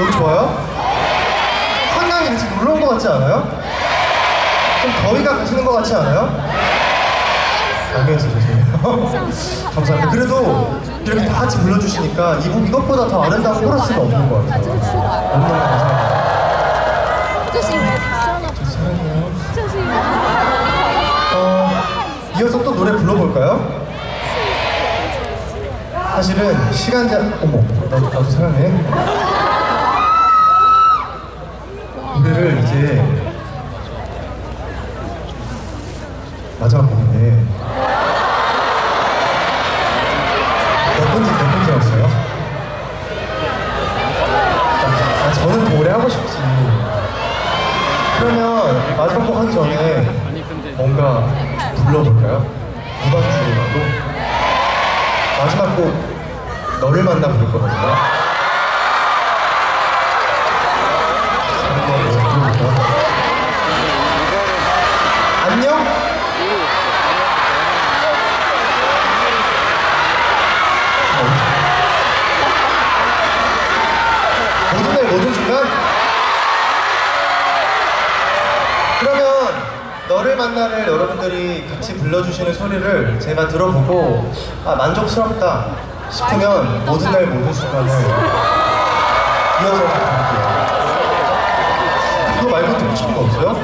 여기 좋아요? 한강에 같이 놀러 온 것 같지 않아요? 좀 더위가 가시는 것 같지 않아요? 안경에서 죄송해요. 감사합니다. 그래도 이렇게 다 같이 불러주시니까 이곡 이것보다 더 아름다운 코러스가 없는 것 같아요. 너무너무 감사합니다. 就是因为他， 저 사랑해요. 就是因为他。 어, 이어서 또 노래 불러볼까요? 사실은 시간 자 어머 나도, 나도 사랑해 뭔가 불러볼까요? 무반주로라도 마지막 곡 너를 만나 부를 거거든요. 너를 만나를 여러분들이 같이 불러주시는 소리를 제가 들어보고 아 만족스럽다 싶으면 모든 날 모든 순간을 이어서 부를게요. 그거 말고 듣고 싶은 거 없어요? 비,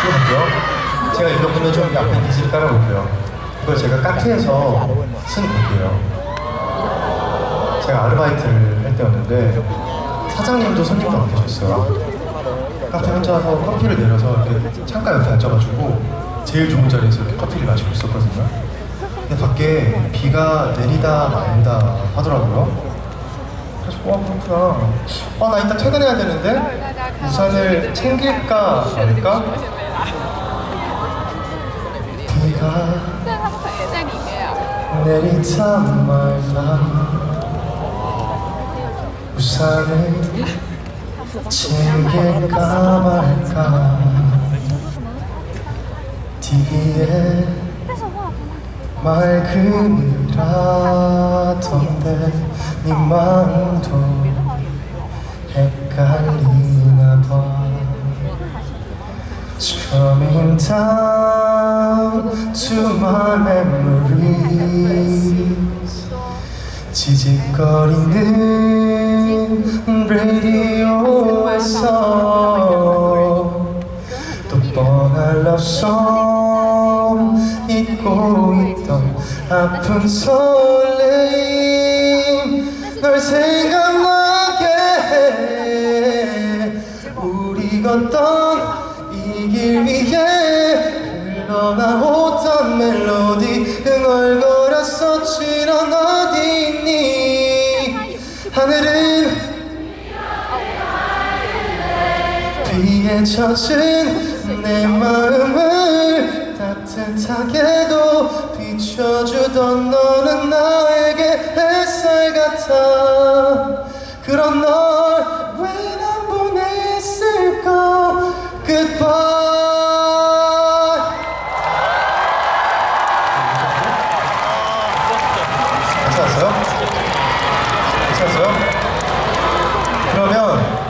그래볼게요. 제가 보면 좀 앞에 니즈를 깔아볼게요. 이걸 제가 카페에서 쓴 곡이에요. 제가 아르바이트를 할 때였는데 사장님도 손님도 안 계셨어요. 카페 혼자서 커피를 내려서 이렇게 창가 옆에 앉아가지고 제일 좋은 자리에서 이렇게 커피를 마시고 있었거든요. 근데 밖에 비가 내리다 말다 하더라고요. 그래서 와 그렇구나 아 나 이따 퇴근해야 되는데? 우산을 챙길까 말까? 비가 내리 참 말다 우산을 챙길까 말까? TV에 맑은 라던데 네 마음도 헷갈리나 봐. Coming down to my memories. 지직거리는 라디오에서 또 뻔한 러브송 잊고 있던 아픈 설레임 널 생각나게 해. 우리 걷던 이 길 위에 흘러나오던 멜로디. 흥얼거렸었지 넌 어디 있니? 하늘은 비에 젖은 내 마음을 따뜻하게도 비춰주던 너는 나에게 햇살 같아 그런 널왜난 보냈을까 Goodbye 괜찮았어요? 괜찮았어요?